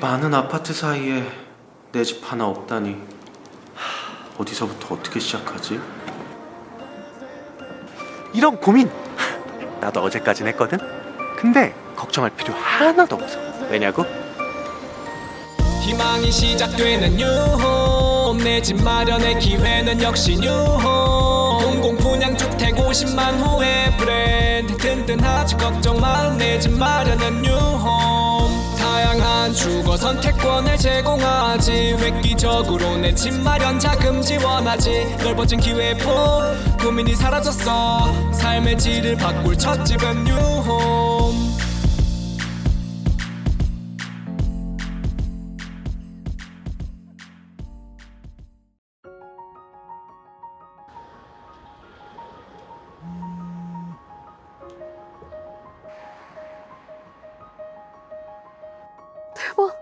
많은 아파트 사이에 내 집 하나 없다니 하, 어디서부터 어떻게 시작하지? 이런 고민 나도 어제까진 했거든. 근데 걱정할 필요 하나도 없어. 왜냐고? 희망이 시작되는 뉴홈 내 집 마련의 기회는 역시 뉴홈 공공 분양 주택 50만 호의 브랜드 든든하지 걱정 마내 집 마련은 뉴홈 다양한 주거 선택권을 제공하지. 획기적으로 내 집 마련 자금 지원하지. 넓어진 기회의 폭 고민이 사라졌어. 삶의 질을 바꿀 첫 집은 뉴홈 대박.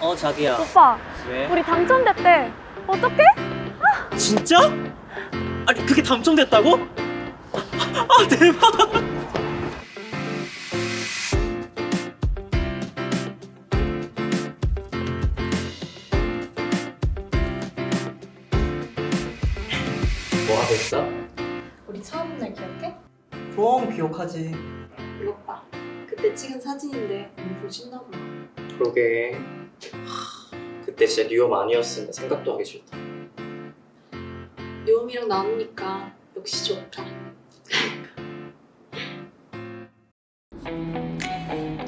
어 자기야 오빠, 왜? 우리 당첨됐대. 어떡해? 진짜? 아니 그게 당첨됐다고? 아 대박 뭐 하고 있어? 우리 처음 본날 기억해? 그럼 기억하지. 이것 봐. 그때 찍은 사진인데 너무 신나 보여. 그러게 그때 진짜 뉴욕 아니었으면 생각도 하기 싫다 료음이랑 나누니까 역시 좋다.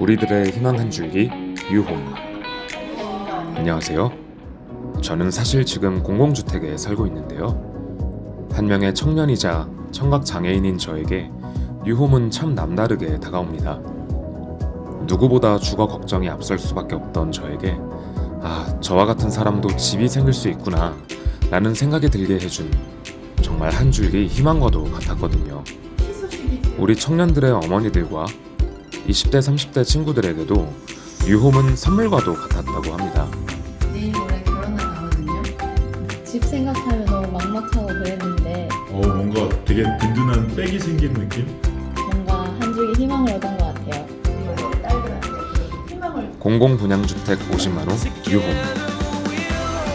우리들의 희망 한 줄기 유홈 안녕하세요. 저는 사실 지금 공공주택에 살고 있는데요. 한 명의 청년이자 청각 장애인인 저에게 뉴홈은 참 남다르게 다가옵니다. 누구보다 주거 걱정이 앞설 수밖에 없던 저에게 아 저와 같은 사람도 집이 생길 수 있구나 라는 생각이 들게 해준 정말 한 줄기 희망과도 같았거든요. 우리 청년들의 어머니들과 20대 30대 친구들에게도 유홈은 선물과도 같았다고 합니다. 내일 모레 결혼하거든요. 집 생각하면 되게 든든한 백이 생긴 느낌? 뭔가 한 줄기 희망을 얻은 것 같아요. 공공 분양주택 50만 호 유홈.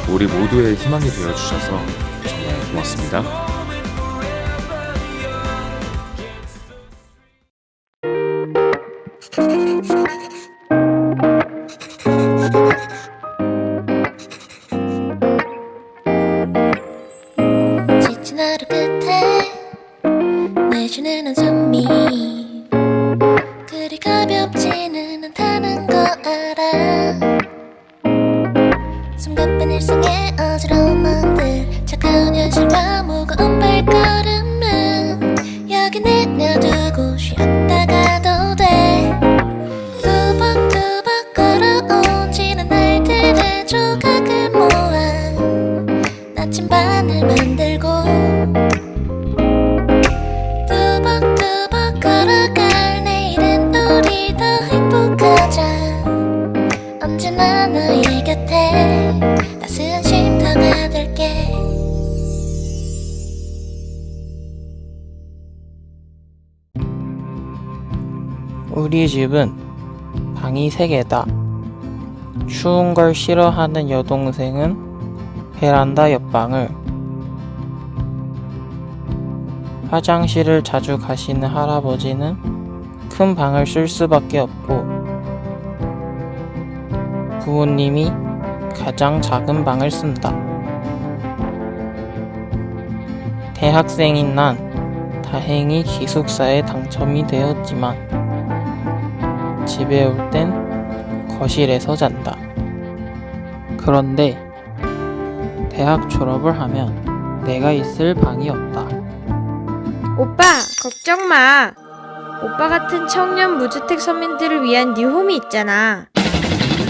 우리 모두의 희망이 되어 주셔서 정말 고맙습니다. 내쉬는 한숨이. 그리 가볍지는 않다는 거 알아. 숨가쁜 일상의 어지러운 마음들. 차가운 현실과 무거운 발걸음은 여기 내려두고 우리 집은 방이 세개다 추운 걸 싫어하는 여동생은 베란다 옆방을 화장실을 자주 가시는 할아버지는 큰 방을 쓸 수밖에 없고 부모님이 가장 작은 방을 쓴다. 대학생인 난 다행히 기숙사에 당첨이 되었지만 집에 올 땐 거실에서 잔다. 그런데 대학 졸업을 하면 내가 있을 방이 없다. 오빠, 걱정 마. 오빠 같은 청년 무주택 서민들을 위한 뉴홈이 있잖아.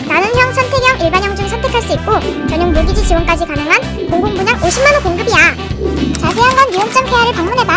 나는형, 선택형, 일반형 중 선택할 수 있고 전용 무기지 지원까지 가능한 공공분양 50만원 공급이야 자세한 건 뉴홈.kr을 방문해봐